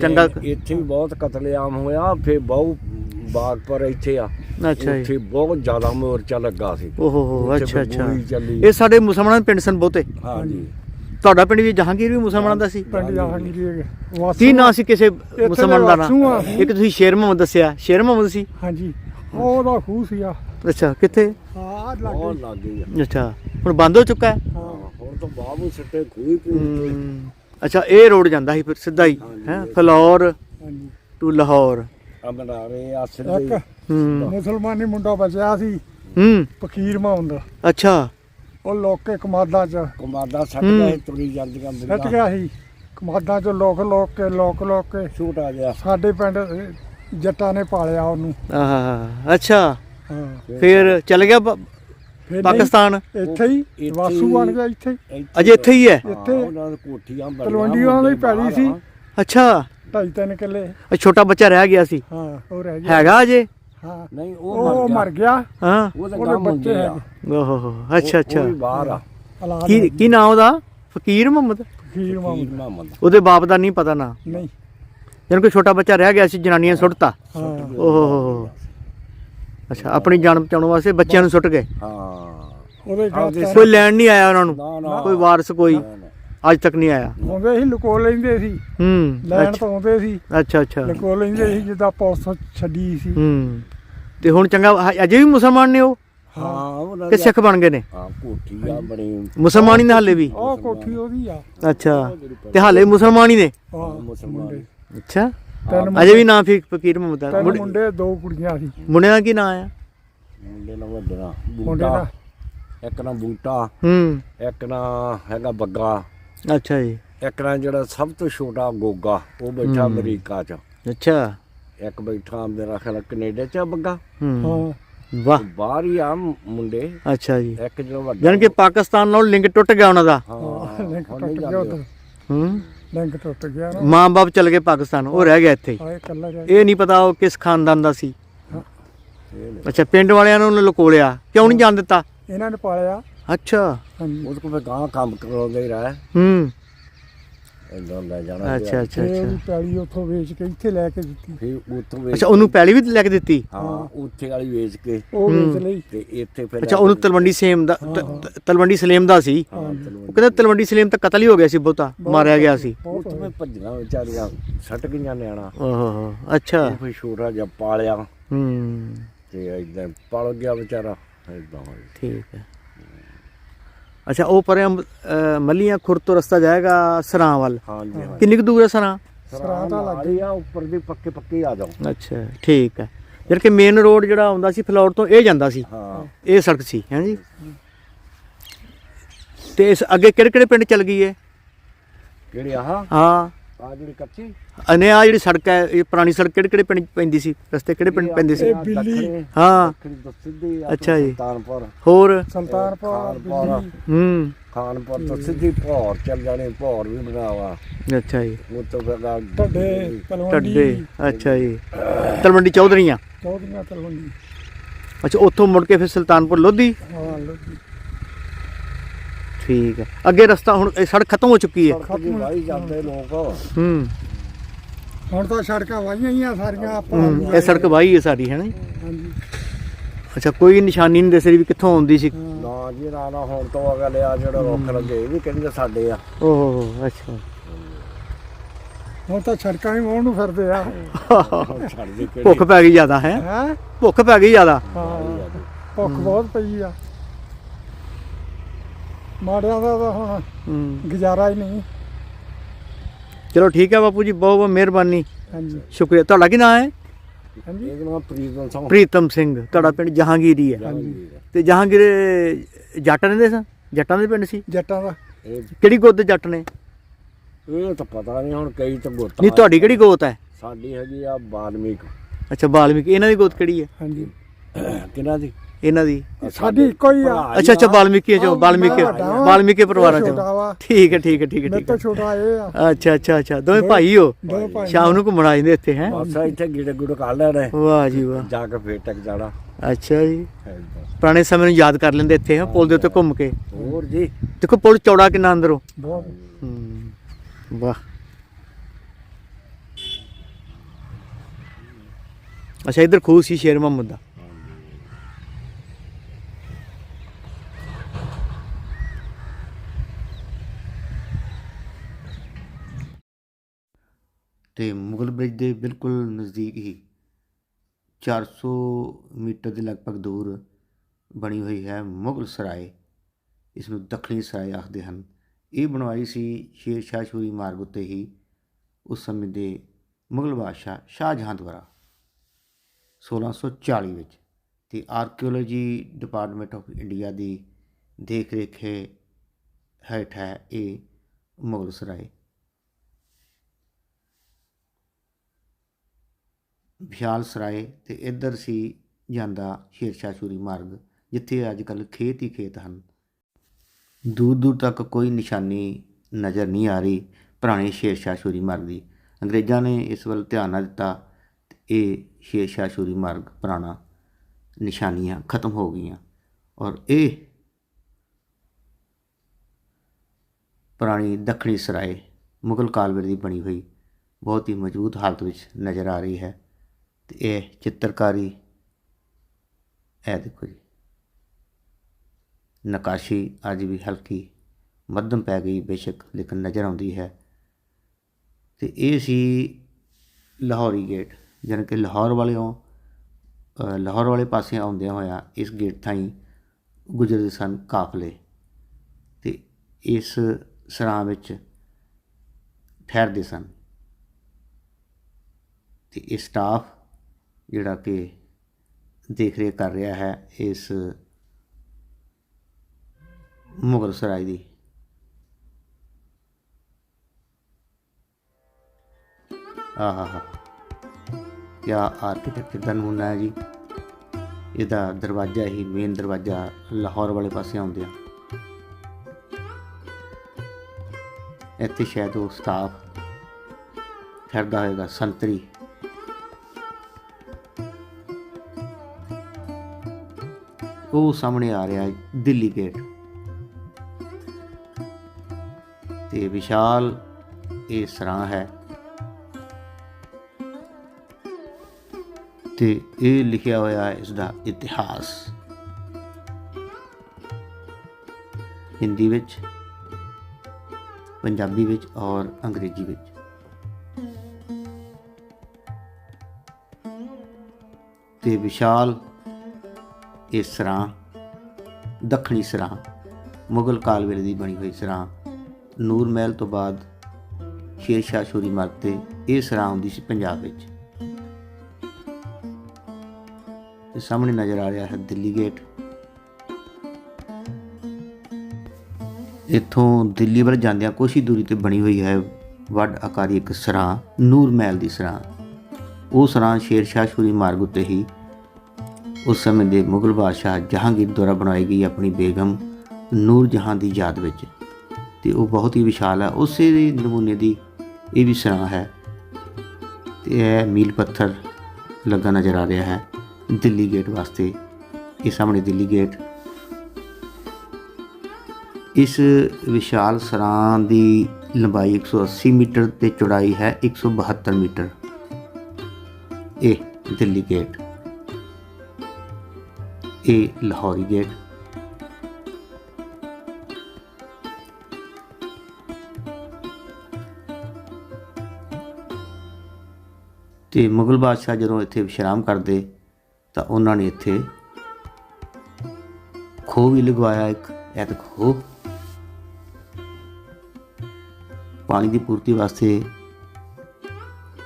ਚੰਗਾ ਇੱਥੇ ਵੀ ਬਹੁਤ ਕਤਲੇਆਮ ਹੋਇਆ ਫਿਰ ਬਹੁ ਬਾਗ ਪਰ ਇੱਥੇ ਆ। ਅੱਛਾ ਜੀ। ਉੱਥੇ ਬਹੁਤ ਜ਼ਿਆਦਾ ਮੋਰਚਾ ਲੱਗਾ ਸੀ। ਓਹੋ ਹੋ ਉੱਥੇ ਅੱਛਾ ਅੱਛਾ। ਚੱਲੀ। ਇਹ ਸਾਡੇ ਮੁਸਲਮਾਨਾਂ ਦੇ ਪਿੰਡ ਸਨ ਬਹੁਤੇ। ਹਾਂਜੀ। ਤੁਹਾਡਾ ਪਿੰਡ ਵੀ ਜਹਾਂਗੀਰ ਵੀ ਮੁਸਲਮਾਨਾਂ ਦਾ ਸੀ? ਪਿੰਡ ਜਹਾਂਗੀਰ ਵਾਸੂ ਕੀ ਨਾਂ ਸੀ ਕਿਸੇ ਦੇ ਮੁਸਲਮਾਨ ਦਾ ਨਾਂ? ਵਾਸੂ ਆ। ਇੱਕ ਤੁਸੀਂ ਸ਼ੇਰ ਮੁਹੰਮਦ ਦੱਸਿਆ। ਸ਼ੇਰ ਮੁਹੰਮਦ ਸੀ? ਹਾਂਜੀ। ਉਹਦਾ ਖੂਹ ਸੀ ਆ ਅੱਛਾ ਕਿੱਥੇ? ਹਾਂ ਬਹੁਤ ਲੱਗ ਗਈ ਅੱਛਾ। ਹੁਣ ਬੰਦ ਹੋ ਚੁੱਕਾ ਹੈ? ਹਾਂ। ਹੁਣ ਤਾਂ ਬਾਬੂ ਸਿੱਟੇ ਖੂਹੀ ਪੀ ਹਮ, ਅੱਛਾ ਇਹ ਰੋਡ ਜਾਂਦਾ ਸੀ ਫਿਰ ਸਿੱਧਾ ਹੀ ਹੈ? ਫਲੌਰ ਹਾਂਜੀ। ਟੂ ਲਾਹੌਰ। ਅਮਨਾਰੇ ਅਸਲ ਇੱਕ ਹੂੰ। ਮੁਸਲਮਾਨੀ ਮੁੰਡਾ ਬਚਿਆ ਸੀ ਹੂੰ। ਫਕੀਰ ਮਾਉਂਦਾ ਅੱਛਾ। ਉਹ ਲੋਕ ਕੇ ਕਮਾਦਾਂ ਚ ਕਮਾਦਾ ਸੱਟ ਹੂੰ। ਗਏ ਤੁਰੀ ਜਾਂਦੀਆਂ ਸੱਟ ਗਿਆ ਸੀ। ਕਮਾਦਾਂ ਚ ਲੋਕ ਲੋਕ ਕੇ ਲੋਕ ਲੋਕ ਕੇ ਛੋਟਾ ਜਿਹਾ ਸਾਡੇ ਪਿੰਡ ਜੱਟਾਂ ਨੇ ਪਾਲਿਆ ਉਹਨੂੰ। ਆਹ ਅੱਛਾ। ਹਾਂ। ਫਿਰ ਚਲ ਗਿਆ ਫਿਰ ਨਹੀਂ, ਪਾਕਿਸਤਾਨ? ਇੱਥੇ ਹੀ ਵਾਸੂ ਬਣ ਗਿਆ ਇੱਥੇ ਹੀ। ਅਜੇ ਇੱਥੇ ਹੀ ਹੈ? ਇੱਥੇ ਉਹਨਾਂ ਦੀ ਕੋਠੀਆਂ ਬਣੀਆਂ ਤਲਵੰਡੀਆਂ ਦੀ ਪੈਲੀ ਸੀ। ਅੱਛਾ। ਢਾਈ ਤਿੰਨ ਕਿੱਲੇ। ਇਹ ਛੋਟਾ ਬੱਚਾ ਰਹਿ ਗਿਆ ਸੀ। ਹਾਂ ਉਹ ਰਹਿ ਗਿਆ। ਹੈਗਾ ਅਜੇ? ਹਾਂ। ਨਹੀਂ ਉਹ ਮਰ ਗਿਆ। ਹਾਂ। ਉਹਦੇ ਉਹਦੇ ਗਾਂ ਬੱਚੇ ਮੁੰਡੇ ਆ। ਹੈਗੇ। ਓਹੋ ਅੱਛਾ ਅੱਛਾ। ਉਹ ਵੀ ਬਾਹਰ ਆ। ਔਲਾਦ ਕੀ ਕੀ ਨਾਮ ਉਹਦਾ? ਫਕੀਰ ਮੁਹੰਮਦ? ਫਕੀਰ ਮਾਮੂ ਮੁਹੰਮਦ। ਉਹਦੇ ਬਾਪ ਦਾ ਨਹੀਂ ਪਤਾ ਨਾ। ਨਹੀਂ। ਜਨ ਕੋਈ ਛੋਟਾ ਬੱਚਾ ਰਹਿ ਗਿਆ ਸੀ ਜਨਾਨੀਆਂ ਸੁੱਟਤਾ। ਹਾਂ। ਓਹੋ ਅੱਛਾ ਆਪਣੀ ਜਾਨ ਬਚਾਉਣ ਵਾਸਤੇ ਬੱਚਿਆਂ ਨੂੰ ਸੁੱਟ ਗਏ? ਹਾਂ। ਉਹਦੇ ਆਪਦੇ ਘਰ ਕੋਈ ਲੈਣ ਨਹੀਂ ਆਇਆ ਉਹਨਾਂ ਨੂੰ? ਨਾ ਨਾ। ਕੋਈ ਵਾਰਸ ਕੋਈ। ਅੱਜ ਤੱਕ ਨਹੀਂ ਆਇਆ? ਆਉਂਦੇ ਸੀ ਲੁਕੋ ਲੈਂਦੇ ਸੀ। ਹੂੰ ਲੈਣ ਅੱਛਾ। ਤੋਂ ਆਉਂਦੇ ਸੀ। ਅੱਛਾ ਅੱਛਾ। ਲੁਕੋ ਲੈਂਦੇ ਸੀ ਜਿੱਦਾਂ ਪੁਲਿਸ ਛੱਡੀ ਸੀ। ਹੂੰ। ਤੇ ਹੁਣ ਚੰਗਾ ਹ- ਅਜੇ ਵੀ ਮੁਸਲਮਾਨ ਨੇ ਉਹ? ਹਾਂ। ਉਹਨਾਂ ਕਿ ਦੀ ਸਿੱਖ ਬਣ ਗਏ ਨੇ? ਹਾਂ ਕੋਠੀ ਆ ਬਣੀ। ਮੁਸਲਮਾਨ ਹੀ ਨੇ ਹਾਲੇ ਵੀ? ਉਹ ਕੋਠੀ ਉਹਦੀ ਆ। ਅੱਛਾ। ਤੇ ਹਾਲੇ ਮੁਸਲਮਾਨ ਹੀ ਨੇ? ਹਾਂ। ਮੁਸਲਮਾਨ ਅੱਛਾ। ਤਿੰਨ ਅਜੇ ਵੀ ਨਾਂ ਫੀ ਫਕੀਰ ਮੁਹੰਮਦ ਦਾ ਤਿੰਨ ਮੁੰਡੇ- ਮੁੰਡੇ ਦੋ ਕੁੜੀਆਂ ਸੀ। ਮੁੰਡੇ ਦਾ ਕੀ ਨਾਂ ਆ? ਮੁੰਡੇ ਨਾਲ ਵੱਡਣਾ ਮੁੰਡੇ ਬੂਟਾ ਦਾ ਇੱਕ ਨਾ ਬੂਟਾ। ਹੂੰ। ਇੱਕ ਨਾ ਹੈਗਾ ਬੱਗਾ। ਅੱਛਾ ਜੀ। ਇੱਕ ਨਾ ਜਿਹੜਾ ਸਭ ਤੋਂ ਛੋਟਾ ਗੋਗਾ ਉਹ ਬੈਠਾ ਹੂੰ। ਅਮਰੀਕਾ 'ਚ। ਅੱਛਾ। ਇੱਕ ਬੈਠਾ ਮੇਰਾ ਖਿਆਲ ਕੈਨੇਡਾ 'ਚ ਆ ਬੱਗਾ। ਹੂੰ। ਹਾਂ। ਵਾਹ। ਬਾਹਰ ਹੀ ਆ ਮੁੰਡੇ। ਅੱਛਾ ਜੀ। ਇੱਕ ਜਿਹੜਾ ਵੱਡਾ ਜਾਨ ਕਿ ਪਾਕਿਸਤਾਨ ਨਾਲ ਲਿੰਕ ਟੁੱਟ ਗਿਆ ਉਹਨਾਂ ਦਾ। ਹਾਂ ਲਿੰਕ ਹੁਣ ਟੁੱਟ ਗਿਆ ਜਾਂਦੇ। ਉਧਰ। ਹੂੰ? ਲਿੰਕ ਟੁੱਟ ਗਿਆ ਨਾ। ਮਾਂ-ਬਾਪ ਚਲ ਗਏ ਪਾਕਿਸਤਾਨ ਉਹ ਰਹਿ ਗਿਆ ਇੱਥੇ। ਹੀ ਆਏ ਕੱਲਾ ਰਹਿ ਇਹ ਨਹੀਂ ਪਤਾ ਉਹ ਕਿਸ ਖਾਨਦਾਨ ਦਾ ਸੀ। ਅੱਛਾ ਪਿੰਡ ਵਾਲਿਆਂ ਨੂੰ ਉਹਨੇ ਲੁਕੋਲਿਆ। ਕਿਉਂ ਨਹੀਂ ਜਾਣ ਦਿੱਤਾ? ਇਹਨਾਂ ਨੇ ਪਾਲਿਆ। ਅੱਛਾ। ਹਾਂਜੀ। ਉਹਦੇ ਕੋਲ ਗਾਂ ਕੰਮ ਕਰਾਉਂਦੇ ਹੀ ਰਹਿ। ਹੂੰ। ਇਦਾਂ ਲੈ ਜਾਣਾ ਅੱਛਾ ਅੱਛਾ ਤੇ ਅੱਛਾ। ਉਹਦੀ ਪੈਲੀ ਉੱਥੋਂ ਵੇਚ ਕੇ ਇੱਥੇ ਲੈ ਕੇ ਦਿੱਤੀ। ਫਿਰ ਉੱਥੋਂ ਵੇਚ ਅੱਛਾ ਉਹਨੂੰ ਪਹਿਲੀ ਵੀ ਲੈ ਕੇ ਦਿੱਤੀ? ਹਾਂ। ਉੱਥੇ ਵਾਲੀ ਵੇਚ ਕੇ। ਉਹ ਵੇਚ ਲਈ। ਤੇ ਇੱਥੇ ਫਿਰ ਅੱਛਾ ਉਹਨੂੰ ਤਲਵੰਡੀ ਸੇਮ ਦਾ ਤ- ਤ- ਤਲਵੰਡੀ ਸਲੇਮ ਦਾ ਸੀ। ਹਾਂ ਉਹ ਕਹਿੰਦਾ ਤਲਵੰਡੀ ਸਲੇਮ ਤਾਂ ਕਤਲ ਹੀ ਹੋ ਗਿਆ ਸੀ ਬਹੁਤਾ। ਮਾਰਿਆ ਗਿਆ ਸੀ। ਬਹੁਤ ਉੱਥੇ ਮੈਂ ਭੱਜਣਾ ਵਿਚਾਰੀਆਂ ਸੱਟ ਗਈਆਂ ਨਿਆਣਾ। ਓਹੋ ਅੱਛਾ। ਉਹ ਫਿਰ ਛੋਟਾ ਜਿਹਾ ਪਾਲਿਆ। ਹੂੰ। ਤੇ ਇਦਾਂ ਪਲ ਗਿਆ ਵਿਚਾਰਾ। ਇਦਾਂ ਠੀਕ ਹੈ। ਅੱਛਾ ਉਹ ਪਰੇ ਅੰਬ- ਮੱਲੀਆਂ ਖੁਰ ਤੋਂ ਰਸਤਾ ਜਾਏਗਾ ਸਰਾਂ ਵੱਲ। ਹਾਂਜੀ ਹਾਂ ਕਿੰਨੀ ਕੁ ਦੂਰ ਹੈ ਸਰਾਂ? ਸਰਾਂ ਤਾਂ ਲੱਗ ਗਈ। ਆ ਉੱਪਰ ਦੀ ਪੱਕੇ ਪੱਕੇ ਆ ਜਾਓ। ਅੱਛਾ ਠੀਕ ਹੈ। ਜਿਹੜਾ ਕਿ ਮੇਨ ਰੋਡ ਜਿਹੜਾ ਆਉਂਦਾ ਸੀ ਫਲੋਰ ਤੋਂ ਇਹ ਜਾਂਦਾ ਸੀ? ਹਾਂ। ਇਹ ਸੜਕ ਸੀ ਹੈ ਜੀ? ਤੇ ਇਸ ਅੱਗੇ ਕਿਹੜੇ ਕਿਹੜੇ ਪਿੰਡ ਚੱਲ ਗਈ ਹੈ ਕਿਹੜੀ ਆਹ? ਹਾਂ। ਆ ਜਿਹੜੀ ਕੱਚੀ? ਅਨੇ ਆ ਜਿਹੜੀ ਸੜਕ ਹੈ ਇਹ ਪੁਰਾਣੀ ਸੜਕ ਕਿਹੜੇ ਕਿਹੜੇ ਪਿੰਡ ਪੈਂਦੀ ਸੀ? ਰਸਤੇ ਕਿਹੜੇ ਪਿੰਡ ਪੈਂਦੇ ਸੀ? ਇਹ ਬਿੱਲੀ। ਹਾਂ। ਦੱਖਣੀ ਤੋਂ ਸਿੱਧੀ ਆ ਅੱਛਾ ਜੀ। ਸੁਲਤਾਨਪੁਰ। ਹੋਰ? ਖਾਨਪੁਰ। ਦਿੱਲੀ ਹੂੰ। ਖਾਨਪੁਰ ਤੋਂ ਸਿੱਧੀ ਭੌਰ ਚੱਲ ਜਾਣੀ ਭੌਰ ਵੀ ਬਣਾਵਾ। ਅੱਛਾ ਜੀ। ਉੱਥੋਂ ਫਿਰ ਆ ਢੱਡੇ ਤਲਵੰਡੀ। ਟੱਡੇ ਅੱਛਾ ਜੀ। ਤਲਵੰਡੀ ਚੌਧਰੀਆਂ? ਚੌਧਰੀਆਂ ਤਲਵੰਡੀ। ਅੱਛਾ ਉੱਥੋਂ ਮੁੜ ਕੇ ਫਿਰ ਸੁਲਤਾਨਪੁਰ ਲੋਧੀ? ਹਾਂ ਲੋਕੀ ਠੀਕ ਹੈ ਅੱਗੇ ਰਸਤਾ ਹੁਣ ਇਹ ਸੜਕ ਖਤਮ ਹੋ ਚੁੱਕੀ ਹੈ। ਸੜਕ ਦੀ ਵਾਹੀ ਜਾਂਦੇ ਲੋਕ। ਹੂੰ। ਹੁਣ ਤਾਂ ਸੜਕਾਂ ਵਾਹੀਆਂ ਹੀ ਆ ਸਾਰੀਆਂ ਆਪਾਂ ਹੂੰ, ਇਹ ਸੜਕ ਵਾਹੀ ਹੈ ਸਾਰੀ ਹੈ ਨਾ ਜੀ? ਹਾਂਜੀ। ਅੱਛਾ ਕੋਈ ਨਿਸ਼ਾਨੀ ਨਹੀਂ ਦੱਸ ਰਹੀ ਵੀ ਕਿੱਥੋਂ ਆਉਂਦੀ ਸੀ। ਨਾ ਜੀ ਨਾ ਨਾ ਹੁਣ ਤੋਂ ਅਗਲੇ ਆ ਜਿਹੜਾ ਰੁੱਖ ਲੱਗੇ ਇਹ ਵੀ ਕਹਿੰਦੇ ਸਾਡੇ ਆ। ਓਹ ਅੱਛਾ। ਹੁਣ ਤਾਂ ਸੜਕਾਂ ਹੀ ਨੂੰ ਫਿਰਦੇ ਆ। ਛੱਡ ਦੇ ਭੁੱਖ ਪੈ ਗਈ ਜ਼ਿਆਦਾ ਹੈ? ਹੈ? ਭੁੱਖ ਪੈ ਗਈ ਜ਼ਿਆਦਾ। ਹਾਂ। ਭੁੱਖ ਬਹੁਤ ਪਈ ਆ। ਮਾੜਿਆਂ ਦਾ ਤਾਂ ਹੁਣ ਹੂੰ। ਗੁਜ਼ਾਰਾ ਹੀ ਨਹੀਂ। ਚਲੋ ਠੀਕ ਹੈ ਬਾਪੂ ਜੀ ਬਹੁਤ ਬਹੁਤ ਮਿਹਰਬਾਨੀ। ਹਾਂਜੀ। ਸ਼ੁਕਰੀਆ। ਤੁਹਾਡਾ ਕੀ ਨਾਮ ਹੈ? ਹਾਂਜੀ। ਇਹ ਨਾ ਪ੍ਰੀਤਮ ਸਿੰਘ। ਪ੍ਰੀਤਮ ਸਿੰਘ ਤੁਹਾਡਾ ਪਿੰਡ ਜਹਾਂਗੀਰੀ ਹੈ। ਤੇ ਜਹਾਂਗੀਰ ਜੱਟ ਰਹਿੰਦੇ ਸਨ ਜੱਟਾਂ ਦੇ ਪਿੰਡ ਸੀ? ਜੱਟਾਂ ਦਾ। ਇਹ ਕਿਹੜੀ ਗੋਤ ਦੇ ਜੱਟ ਨੇ? ਇਹ ਤਾਂ ਪਤਾ ਨਹੀਂ ਹੁਣ ਕਈ ਤਾਂ ਗੋਤਾ ਨਹੀਂ ਤੁਹਾਡੀ ਕਿਹੜੀ ਗੋਤ ਹੈ? ਸਾਡੀ ਹੈਗੀ ਆ ਬਾਲਮੀਕ। ਅੱਛਾ ਬਾਲਮੀਕੀ। ਇਹਨਾਂ ਦੀ ਗੋਤ ਕਿਹੜੀ ਹੈ? ਹਾਂਜੀ। ਕਿਹਨਾਂ ਦੀ? ਇਹਨਾਂ ਦੀ? ਸਾਡੀ ਇੱਕੋ ਹੀ ਆ। ਅੱਛਾ ਅੱਛਾ ਬਾਲਮੀਕੀ ਚੋਂ ਬਾਲਮੀਕੀ ਮੈਂ ਬਾਲਮੀਕੀ ਪਰਿਵਾਰਾਂ ਚੋਂ। ਠੀਕ ਹੈ ਠੀਕ ਹੈ ਠੀਕ ਹੈ ਠੀਕ ਤੋਂ ਹੈ ਛੋਟਾ ਇਹ ਆ। ਅੱਛਾ ਅੱਛਾ ਅੱਛਾ। ਦੋਵੇਂ ਭਾਈ ਹੋ? ਸ਼ਾਮ ਨੂੰ ਘੁੰਮਣ ਆ ਜਾਂਦੇ ਇੱਥੇ ਹੈ? ਬਸ ਇੱਥੇ ਗਿੜੇ ਗੁੜ ਕਰ ਲੈਣੇ ਵਾਹ ਜੀ ਵਾਹ। ਜਾ ਕੇ ਫੇਰ ਟਕ ਜਾਣਾ। ਅੱਛਾ ਜੀ। ਪੁਰਾਣੇ ਸਮੇਂ ਨੂੰ ਯਾਦ ਕਰ ਲੈਂਦੇ ਇੱਥੇ ਹਾਂ ਪੁਲ ਦੇ ਉੱਤੇ ਘੁੰਮ ਕੇ। ਹੋਰ ਜੀ। ਦੇਖੋ ਪੁਲ ਚੌੜਾ ਕਿੰਨਾ ਅੰਦਰੋਂ। ਬਹੁਤ। ਵਾਹ। ਅੱਛਾ ਇਧਰ ਖੂਹ ਸੀ ਸ਼ੇਰ ਮੁਹੰਮਦ ਦਾ। ਅਤੇ ਮੁਗਲ ਬ੍ਰਿਜ ਦੇ ਬਿਲਕੁਲ ਨਜ਼ਦੀਕ ਹੀ ਚਾਰ ਸੌ ਮੀਟਰ ਦੇ ਲਗਭਗ ਦੂਰ ਬਣੀ ਹੋਈ ਹੈ ਮੁਗਲ ਸਰਾਏ। ਇਸ ਨੂੰ ਦੱਖਣੀ ਸਰਾਏ ਆਖਦੇ ਹਨ। ਇਹ ਬਣਵਾਈ ਸੀ ਸ਼ੇਰ ਸ਼ਾਹ ਸੂਰੀ ਮਾਰਗ ਉੱਤੇ ਹੀ ਉਸ ਸਮੇਂ ਦੇ ਮੁਗਲ ਬਾਦਸ਼ਾਹ ਸ਼ਾਹਜਹਾਂ ਦੁਆਰਾ 1640 ਵਿੱਚ ਤੇ ਆਰਕੀਓਲੋਜੀ ਡਿਪਾਰਟਮੈਂਟ ਆਫ ਇੰਡੀਆ ਦੀ ਦੇਖ ਰੇਖੇ ਹੇਠ ਹੈ ਇਹ ਮੁਗਲ ਸਰਾਏ। ਵਿਸ਼ਾਲ ਸਰਾਏ ਤੇ ਇੱਧਰ ਸੀ ਜਾਂਦਾ ਸ਼ੇਰਸ਼ਾਹ ਸੂਰੀ ਮਾਰਗ, ਜਿੱਥੇ ਅੱਜ ਕੱਲ੍ਹ ਖੇਤ ਹੀ ਖੇਤ ਹਨ। ਦੂਰ ਦੂਰ ਤੱਕ ਕੋਈ ਨਿਸ਼ਾਨੀ ਨਜ਼ਰ ਨਹੀਂ ਆ ਰਹੀ ਪੁਰਾਣੇ ਸ਼ੇਰਸ਼ਾਹ ਸੂਰੀ ਮਾਰਗ ਦੀ। ਅੰਗਰੇਜ਼ਾਂ ਨੇ ਇਸ ਵੱਲ ਧਿਆਨ ਨਾ ਦਿੱਤਾ ਇਹ ਸ਼ੇਰਸ਼ਾਹ ਸੂਰੀ ਮਾਰਗ ਪੁਰਾਣਾ ਨਿਸ਼ਾਨੀਆਂ ਖਤਮ ਹੋ ਗਈਆਂ ਔਰ ਇਹ ਪੁਰਾਣੀ ਦੱਖਣੀ ਸਰਾਏ ਮੁਗਲ ਕਾਲਵੇਰ ਦੀ ਬਣੀ ਹੋਈ ਬਹੁਤ ਹੀ ਮਜ਼ਬੂਤ ਹਾਲਤ ਵਿੱਚ ਨਜ਼ਰ ਆ ਰਹੀ ਹੈ। ਤੇ ਇਹ ਚਿੱਤਰਕਾਰੀ, ਇਹ ਦੇਖੋ ਜੀ। ਨਕਾਸ਼ੀ ਅੱਜ ਵੀ ਹਲਕੀ ਮੱਧਮ ਪੈ ਗਈ, ਬੇਸ਼ੱਕ ਲੇਕਿਨ ਨਜ਼ਰ ਆਉਂਦੀ ਹੈ। ਤੇ ਇਹ ਸੀ ਲਾਹੌਰੀ ਗੇਟ, ਜਾਣੀ ਕਿ ਲਾਹੌਰ ਵਾਲਿਓਂ ਲਾਹੌਰ ਵਾਲੇ ਪਾਸੇ ਆਉਂਦਿਆਂ ਹੋਇਆ ਇਸ ਗੇਟ ਥਾਈ ਗੁਜ਼ਰਦੇ ਸਨ ਕਾਫਲੇ। ਤੇ ਇਸ ਸਰਾਂ ਵਿੱਚ ਠਹਿਰਦੇ ਸਨ। ਤੇ ਇਹ ਸਟਾਫ ਜਿਹੜਾ ਕਿ ਦੇਖ ਰੇਖ ਕਰ ਰਿਹਾ ਹੈ ਇਸ ਮੁਗਲ ਸਰਾਏ ਦੀ। ਆਹਾ। ਹਾ ਕਿਆ ਆਰਕੀਟੈਕਚਰ ਦਾ ਨਮੂਨਾ ਹੈ ਜੀ। ਇਹਦਾ ਦਰਵਾਜ਼ਾ ਹੀ ਮੇਨ ਦਰਵਾਜ਼ਾ ਲਾਹੌਰ ਵਾਲੇ ਪਾਸੇ ਆਉਂਦੇ ਆ। ਇੱਥੇ ਸ਼ਾਇਦ ਉਹ ਸਟਾਫ ਫਿਰਦਾ ਹੋਏਗਾ, ਸੰਤਰੀ। ਉਹ ਸਾਹਮਣੇ ਆ ਰਿਹਾ ਹੈ, ਦਿੱਲੀ ਗੇਟ ਤੇ ਵਿਸ਼ਾਲ ਇਹ ਸਰਾਂ ਹੈ। ਤੇ ਇਹ ਲਿਖਿਆ ਹੋਇਆ ਹੈ ਇਸ ਦਾ ਇਤਿਹਾਸ। ਹਿੰਦੀ ਵਿੱਚ, ਪੰਜਾਬੀ ਵਿੱਚ ਔਰ ਅੰਗਰੇਜ਼ੀ ਵਿੱਚ। ਤੇ ਵਿਸ਼ਾਲ ਇਹ ਸਰਾਂ, ਦੱਖਣੀ ਸਰਾਂ, ਮੁਗਲ ਕਾਲ ਵੇਲੇ ਦੀ ਬਣੀ ਹੋਈ ਸਰਾਂ, ਨੂਰ ਮਹਿਲ ਤੋਂ ਬਾਅਦ ਸ਼ੇਰ ਸ਼ਾਹ ਸੂਰੀ ਮਾਰਗ ਤੇ ਇਹ ਸਰਾਂ ਆਉਂਦੀ ਸੀ ਪੰਜਾਬ ਵਿੱਚ। ਤੇ ਸਾਹਮਣੇ ਨਜ਼ਰ ਆ ਰਿਹਾ ਹੈ ਦਿੱਲੀ ਗੇਟ। ਇੱਥੋਂ ਦਿੱਲੀ ਵੱਲ ਜਾਂਦਿਆਂ ਕੁਛ ਹੀ ਦੂਰੀ ਤੇ ਬਣੀ ਹੋਈ ਹੈ ਵੱਡ ਆਕਾਰੀ ਇੱਕ ਸਰਾਂ, ਨੂਰ ਮਹਿਲ ਦੀ ਸਰਾਂ। ਉਹ ਸਰਾਂ ਸ਼ੇਰ ਸ਼ਾਹ ਸੂਰੀ ਮਾਰਗ ਉੱਤੇ ਹੀ ਉਸ ਸਮੇਂ ਦੇ ਮੁਗਲ ਬਾਦਸ਼ਾਹ ਜਹਾਂਗੀਰ ਦੁਆਰਾ ਬਣਾਈ ਗਈ ਆਪਣੀ ਬੇਗਮ ਨੂਰ ਜਹਾਂ ਦੀ ਯਾਦ ਵਿੱਚ। ਤੇ ਉਹ ਬਹੁਤ ਹੀ ਵਿਸ਼ਾਲ ਹੈ। ਉਸੇ ਦੇ ਨਮੂਨੇ ਦੀ ਇਹ ਵੀ ਸਰਾਂ ਹੈ। ਤੇ ਇਹ ਮੀਲ ਪੱਥਰ ਲੱਗਾ ਨਜ਼ਰ ਆ ਰਿਹਾ ਹੈ ਦਿੱਲੀ ਗੇਟ ਵਾਸਤੇ। ਇਹ ਸਾਹਮਣੇ ਦਿੱਲੀ ਗੇਟ। ਇਸ ਵਿਸ਼ਾਲ ਸਰਾਂ ਦੀ ਲੰਬਾਈ 180 ਮੀਟਰ ਤੇ ਚੌੜਾਈ ਹੈ 172 ਮੀਟਰ। ਇਹ ਦਿੱਲੀ ਗੇਟ। ਇਹ ਲਾਹੌਰੀ ਗੇਟ। ਤੇ ਮੁਗਲ ਬਾਦਸ਼ਾਹ ਜਦੋਂ ਇੱਥੇ ਵਿਸ਼ਰਾਮ ਕਰਦੇ, ਤਾਂ ਉਹਨਾਂ ਨੇ ਇੱਥੇ ਖੂਹ ਵੀ ਲਗਵਾਇਆ, ਇੱਕ ਇਹ ਤਾਂ ਖੂਹ। ਪਾਣੀ ਦੀ ਪੂਰਤੀ ਵਾਸਤੇ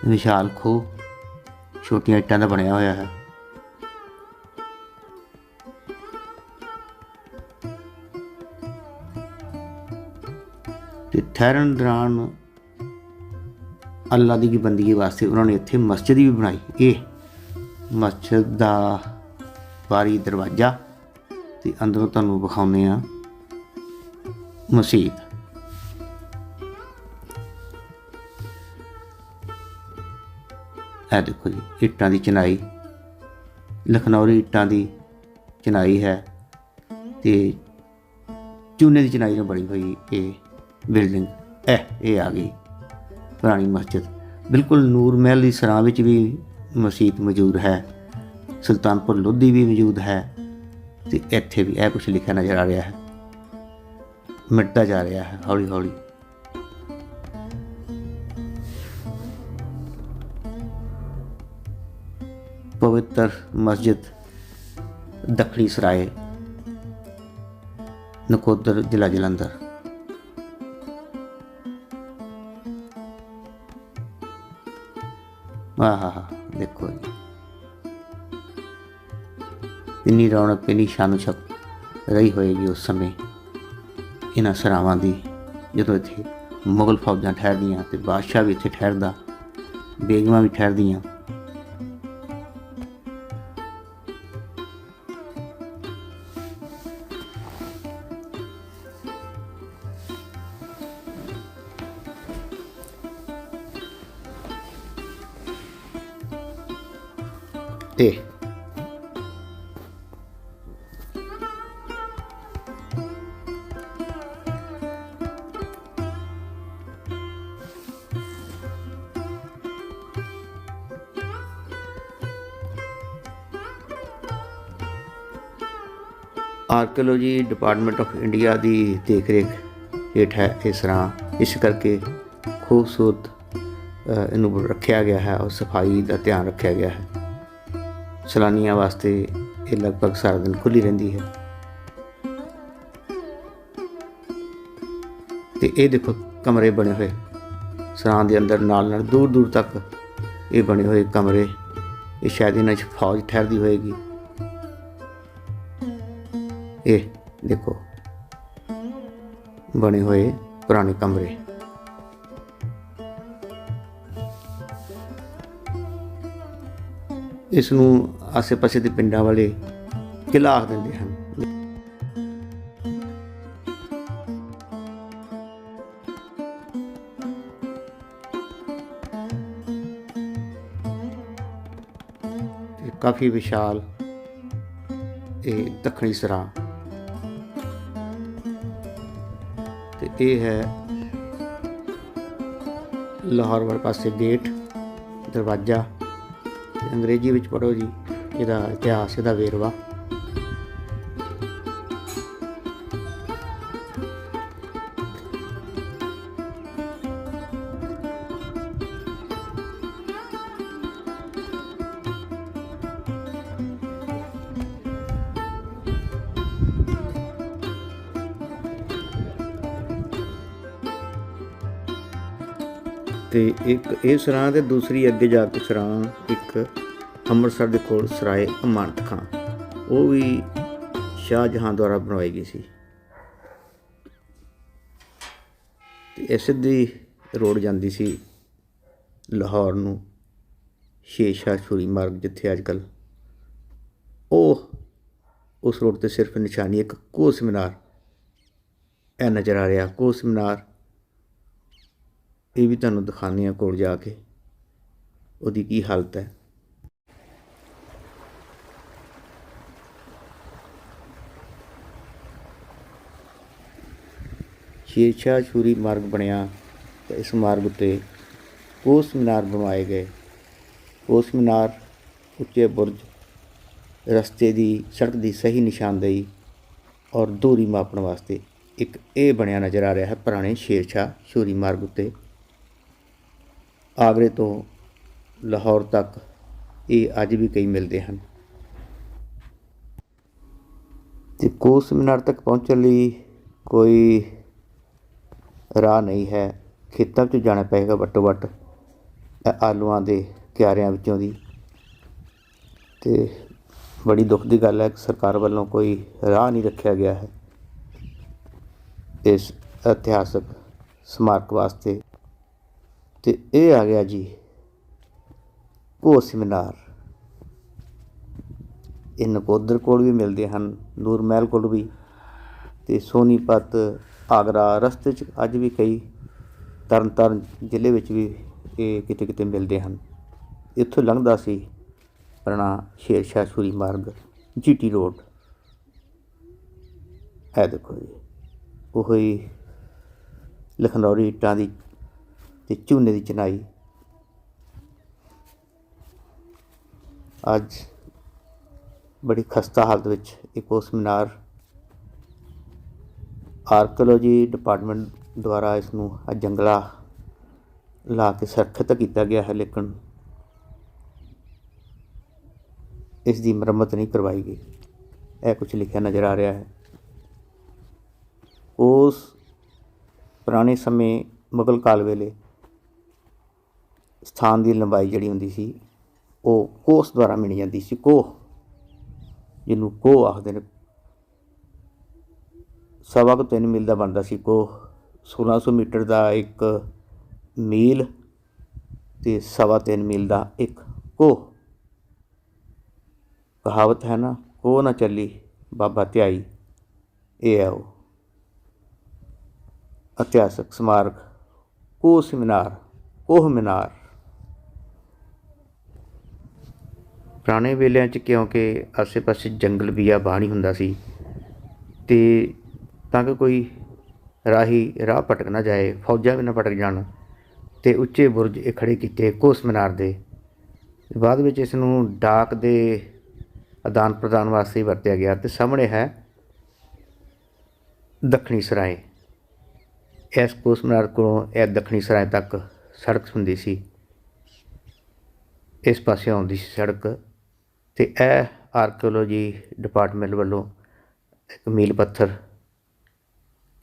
ਵਿਸ਼ਾਲ ਖੂਹ, ਛੋਟੀਆਂ ਇੱਟਾਂ ਦਾ ਬਣਿਆ ਹੋਇਆ ਹੈ। ਠਹਿਰਨ ਦੌਰਾਨ ਅੱਲਾ ਦੀ ਬੰਦਗੀ ਵਾਸਤੇ ਉਹਨਾਂ ਨੇ ਇੱਥੇ ਮਸਜਿਦ ਵੀ ਬਣਾਈ। ਇਹ ਮਸਜਿਦ ਦਾ ਬਾਰੀ ਦਰਵਾਜ਼ਾ ਤੇ ਅੰਦਰੋਂ ਤੁਹਾਨੂੰ ਵਿਖਾਉਂਦੇ ਆ ਮਸਜਿਦ ਇਹ ਦੇਖੋ ਜੀ, ਇੱਟਾਂ ਦੀ ਚਨਾਈ। ਲਖਨੌਰੀ ਇੱਟਾਂ ਦੀ ਚਨਾਈ ਹੈ ਤੇ ਚੂਨੇ ਦੀ ਚਨਾਈ ਨਾਲ ਬਣੀ ਹੋਈ ਇਹ ਬਿਲਡਿੰਗ। ਇਹ ਇਹ ਆ ਗਈ ਪੁਰਾਣੀ ਮਸਜਿਦ। ਬਿਲਕੁਲ ਨੂਰ ਮਹਿਲ ਦੀ ਸਰਾਂ ਵਿੱਚ ਵੀ ਮਸਜਿਦ ਮੌਜੂਦ ਹੈ। ਸੁਲਤਾਨਪੁਰ ਲੋਧੀ ਵੀ ਮੌਜੂਦ ਹੈ ਤੇ ਇੱਥੇ ਵੀ ਇਹ ਕੁਝ ਲਿਖਿਆ ਨਜ਼ਰ ਆ ਰਿਹਾ ਹੈ। ਮਿਟਦਾ ਜਾ ਰਿਹਾ ਹੈ ਹੌਲੀ ਹੌਲੀ ਪਵਿੱਤਰ ਮਸਜਿਦ ਦੱਖਣੀ ਸਰਾਏ, ਨਕੋਦਰ ਜ਼ਿਲ੍ਹਾ ਜਲੰਧਰ। ਆਹਾ ਦੇਖੋ ਜੀ। ਇੰਨੀ ਰੌਣਕ, ਇੰਨੀ ਸ਼ਾਨ ਸ਼ਕ ਰਹੀ ਹੋਏਗੀ ਉਸ ਸਮੇਂ ਇਹਨਾਂ ਸਰਾਵਾਂ ਦੀ, ਜਦੋਂ ਇੱਥੇ ਮੁਗਲ ਫੌਜਾਂ ਠਹਿਰਦੀਆਂ ਤੇ ਬਾਦਸ਼ਾਹ ਵੀ ਇੱਥੇ ਠਹਿਰਦਾ, ਬੇਗਮਾਂ ਵੀ ਠਹਿਰਦੀਆਂ। ਆਰਕੀਓਲੋਜੀ ਡਿਪਾਰਟਮੈਂਟ ਆਫ ਇੰਡੀਆ ਦੀ ਦੇਖਰੇਖ ਹੇਠ ਹੈ ਇਸ ਤਰ੍ਹਾਂ। ਇਸ ਕਰਕੇ ਖੂਬਸੂਰਤ ਇਹਨੂੰ ਰੱਖਿਆ ਗਿਆ ਹੈ ਔਰ ਸਫ਼ਾਈ ਦਾ ਧਿਆਨ ਰੱਖਿਆ ਗਿਆ ਹੈ। ਸੈਲਾਨੀਆਂ ਵਾਸਤੇ ਇਹ ਲਗਭਗ ਸਾਰਾ ਦਿਨ ਖੁੱਲੀ ਰਹਿੰਦੀ ਹੈ। ਤੇ ਇਹ ਦੇਖੋ ਕਮਰੇ ਬਣੇ ਹੋਏ। ਸਰਾਂ ਦੇ ਅੰਦਰ ਨਾਲ ਨਾਲ ਦੂਰ ਦੂਰ ਤੱਕ ਇਹ ਬਣੇ ਹੋਏ ਕਮਰੇ। ਇਹ ਸ਼ਾਇਦ ਇਹਨਾਂ 'ਚ ਫੌਜ ਠਹਿਰਦੀ ਹੋਏਗੀ। ਇਹ ਦੇਖੋ। ਬਣੇ ਹੋਏ ਪੁਰਾਣੇ ਕਮਰੇ। ਇਸ ਨੂੰ ਆਸੇ-ਪਾਸੇ ਦੇ ਪਿੰਡਾਂ ਵਾਲੇ ਕਿਲਾ ਆਖ ਦਿੰਦੇ ਹਨ। ਕਾਫੀ ਵਿਸ਼ਾਲ ਇਹ ਦੱਖਣੀ ਸਰਾਂ ਇਹ ਹੈ ਲਾਹੌਰ ਵਾਲੇ ਪਾਸੇ ਗੇਟ, ਦਰਵਾਜ਼ਾ, ਅੰਗਰੇਜ਼ੀ ਵਿੱਚ ਪੜੋ ਜੀ, ਇਹਦਾ ਇਤਿਹਾਸ, ਇਹਦਾ ਵੇਰਵਾ। ਤੇ ਇੱਕ ਇਹ ਸਰਾਂ ਤੇ ਦੂਸਰੀ ਅੱਗੇ ਜਾ ਕੇ ਸਰਾਂ ਇੱਕ ਅੰਮ੍ਰਿਤਸਰ ਦੇ ਕੋਲ ਸਰਾਏ ਅਮਾਨਤ ਖਾਂ ਉਹ ਵੀ ਸ਼ਾਹ ਜਹਾਂ ਦੁਆਰਾ ਬਣਵਾਈ ਗਈ ਸੀ। ਤੇ ਇਹ ਸਿੱਧੀ ਰੋਡ ਜਾਂਦੀ ਸੀ ਲਾਹੌਰ ਨੂੰ ਸ਼ੇਸ਼ਾ ਛੁਰੀ ਮਾਰਗ ਜਿੱਥੇ ਅੱਜ ਕੱਲ ਉਹ ਉਸ ਰੋਡ ਤੇ ਸਿਰਫ ਨਿਸ਼ਾਨੀ, ਇੱਕ ਕੋਸ ਮੀਨਾਰ ਇਹ ਨਜ਼ਰ ਆ ਰਿਹਾ ਕੋਸ ਮੀਨਾਰ ਇਹ ਵੀ ਤੁਹਾਨੂੰ ਦਿਖਾਉਂਦੇ ਹਾਂ ਕੋਲ ਜਾ ਕੇ। ਉਹਦੀ ਕੀ ਹਾਲਤ ਹੈ। ਸ਼ੇਰਸ਼ਾਹ ਛੂਰੀ ਮਾਰਗ ਬਣਿਆ ਤੇ ਇਸ ਮਾਰਗ ਉੱਤੇ ਕੋਸ ਮੀਨਾਰ ਬਣਵਾਏ ਗਏ। ਕੋਸ ਮੀਨਾਰ ਉੱਚੇ ਬੁਰਜ ਰਸਤੇ ਦੀ ਸੜਕ ਦੀ ਸਹੀ ਨਿਸ਼ਾਨਦੇਹੀ ਔਰ ਦੂਰੀ ਮਾਪਣ ਵਾਸਤੇ ਇੱਕ ਇਹ ਬਣਿਆ ਨਜ਼ਰ ਆ ਰਿਹਾ ਹੈ ਪੁਰਾਣੇ ਸ਼ੇਰਸ਼ਾਹ ਛੂਰੀ ਮਾਰਗ ਉੱਤੇ। ਆਗਰੇ ਤੋਂ ਲਾਹੌਰ ਤੱਕ ਇਹ ਅੱਜ ਵੀ ਕਈ ਮਿਲਦੇ ਹਨ। ਤੇ ਕੋਸ ਮੀਨਾਰ ਤੱਕ ਪਹੁੰਚਣ ਲਈ ਕੋਈ ਰਾਹ ਨਹੀਂ ਹੈ, ਖੇਤਾਂ 'ਚ ਜਾਣਾ ਪਏਗਾ ਵੱਟੋ ਵੱਟ ਆਲੂਆਂ ਦੇ ਕਿਆਰਿਆਂ ਵਿੱਚੋਂ ਦੀ। ਤੇ ਬੜੀ ਦੁੱਖ ਦੀ ਗੱਲ ਹੈ ਕਿ ਸਰਕਾਰ ਵੱਲੋਂ ਕੋਈ ਰਾਹ ਨਹੀਂ ਰੱਖਿਆ ਗਿਆ ਹੈ ਇਸ ਇਤਿਹਾਸਕ ਸਮਾਰਕ ਵਾਸਤੇ। ਤੇ ਇਹ ਆ ਗਿਆ ਜੀ ਘੋਸ ਮੀਨਾਰ ਇਹ ਨਕੋਦਰ ਕੋਲ ਵੀ ਮਿਲਦੇ ਹਨ, ਨੂਰ ਮਹਿਲ ਕੋਲ ਵੀ ਤੇ ਸੋਨੀਪਤ ਆਗਰਾ ਰਸਤੇ 'ਚ ਅੱਜ ਵੀ ਕਈ ਤਰਨ ਤਾਰਨ ਜ਼ਿਲ੍ਹੇ ਵਿੱਚ ਵੀ ਇਹ ਕਿਤੇ ਕਿਤੇ ਮਿਲਦੇ ਹਨ। ਇੱਥੋਂ ਲੰਘਦਾ ਸੀ ਪ੍ਰਣਾ ਸ਼ੇਰ ਸ਼ਾਹ ਸੂਰੀ ਮਾਰਗ, ਜੀਟੀ ਰੋਡ। ਇਹ ਦੇਖੋ ਜੀ, ਉਹ ਹੀ ਲਖਨੌਰੀ ਇੱਟਾਂ ਦੀ ਤੇ ਝੂਨੇ ਦੀ ਚਨਾਈ ਅੱਜ ਬੜੀ ਖਸਤਾ ਹਾਲਤ ਵਿੱਚ ਇੱਕ ਉਸ ਮਿਨਾਰ ਆਰਕੀਓਲੋਜੀ ਡਿਪਾਰਟਮੈਂਟ ਦੁਆਰਾ ਇਸ ਨੂੰ ਜੰਗਲਾ ਲਾ ਕੇ ਸੁਰੱਖਿਅਤ ਕੀਤਾ ਗਿਆ ਹੈ, ਲੇਕਿਨ ਇਸ ਦੀ ਮੁਰੰਮਤ ਨਹੀਂ ਕਰਵਾਈ ਗਈ। ਇਹ ਕੁਝ ਲਿਖਿਆ ਨਜ਼ਰ ਆ ਰਿਹਾ ਹੈ। ਉਸ ਪੁਰਾਣੇ ਸਮੇਂ ਮੁਗਲ ਕਾਲ ਵੇਲੇ ਸਥਾਨ ਦੀ ਲੰਬਾਈ ਜਿਹੜੀ ਹੁੰਦੀ ਸੀ, ਉਹ ਕੋਸ ਦੁਆਰਾ ਮਿਣੀ ਜਾਂਦੀ ਸੀ, ਕੋਹ, ਜਿਹਨੂੰ ਕੋਹ ਆਖਦੇ ਨੇ। ਸਵਾ ਕੁ ਤਿੰਨ ਮੀਲ ਦਾ ਬਣਦਾ ਸੀ ਕੋ 1600 ਮੀਟਰ ਦਾ ਇੱਕ ਮੀਲ ਤੇ ਸਵਾ ਤਿੰਨ ਮੀਲ ਦਾ ਇੱਕ ਕੋਹ। ਕਹਾਵਤ ਹੈ ਨਾ, ਕੋਹ ਨਾ ਚੱਲੀ, ਬਾਬਾ ਧਿਆਈ, ਇਹ ਹੈ ਉਹ। ਇਤਿਹਾਸਕ ਸਮਾਰਕ ਕੋਸ ਮੀਨਾਰ ਕੋਹ ਮੀਨਾਰ। ਪੁਰਾਣੇ ਵੇਲਿਆਂ 'ਚ ਕਿਉਂਕਿ ਆਸੇ-ਪਾਸੇ ਜੰਗਲ ਬਿਆ ਬਾਣੀ ਹੁੰਦਾ ਸੀ ਤੇ ਤਾਂ ਕਿ ਕੋਈ ਰਾਹੀ ਰਾਹ ਭਟਕ ਨਾ ਜਾਏ, ਫੌਜਾਂ ਵੀ ਨਾ ਭਟਕ ਜਾਣ ਤੇ ਉੱਚੇ ਬੁਰਜ ਇਹ ਖੜੇ ਕੀਤੇ ਕੋਸ ਮੀਨਾਰ ਦੇ। ਬਾਅਦ ਵਿੱਚ ਇਸ ਨੂੰ ਡਾਕ ਦੇ ਆਦਾਨ ਪ੍ਰਦਾਨ ਵਾਸਤੇ ਵਰਤਿਆ ਗਿਆ ਤੇ ਸਾਹਮਣੇ ਹੈ ਦੱਖਣੀ ਸਰਾਏ। ਇਸ ਕੋਸ ਮੀਨਾਰ ਕੋਲੋਂ ਇਹ ਦੱਖਣੀ ਸਰਾਏ ਤੱਕ ਸੜਕ ਹੁੰਦੀ ਸੀ। ਇਸ ਪਾਸੇ ਆਉਂਦੀ ਸੀ ਸੜਕ। ਤੇ ਇਹ ਆਰਕੀਓਲੋਜੀ ਡਿਪਾਰਟਮੈਂਟ ਵੱਲੋਂ ਇੱਕ ਮੀਲ ਪੱਥਰ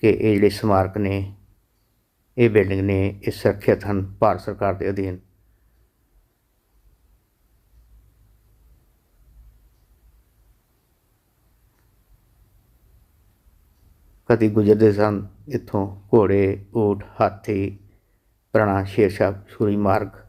ਕਿ ਇਹ ਜਿਹੜੇ ਸਮਾਰਕ ਨੇ, ਇਹ ਬਿਲਡਿੰਗ ਨੇ, ਇਹ ਸੁਰੱਖਿਅਤ ਹਨ ਭਾਰਤ ਸਰਕਾਰ ਦੇ ਅਧੀਨ। ਕਦੀ ਗੁਜ਼ਰਦੇ ਸਨ ਇੱਥੋਂ ਘੋੜੇ ਊਠ ਹਾਥੀ, ਪੁਰਾਣਾ ਸ਼ੇਰਸ਼ਾਹ ਸੂਰੀ ਮਾਰਗ।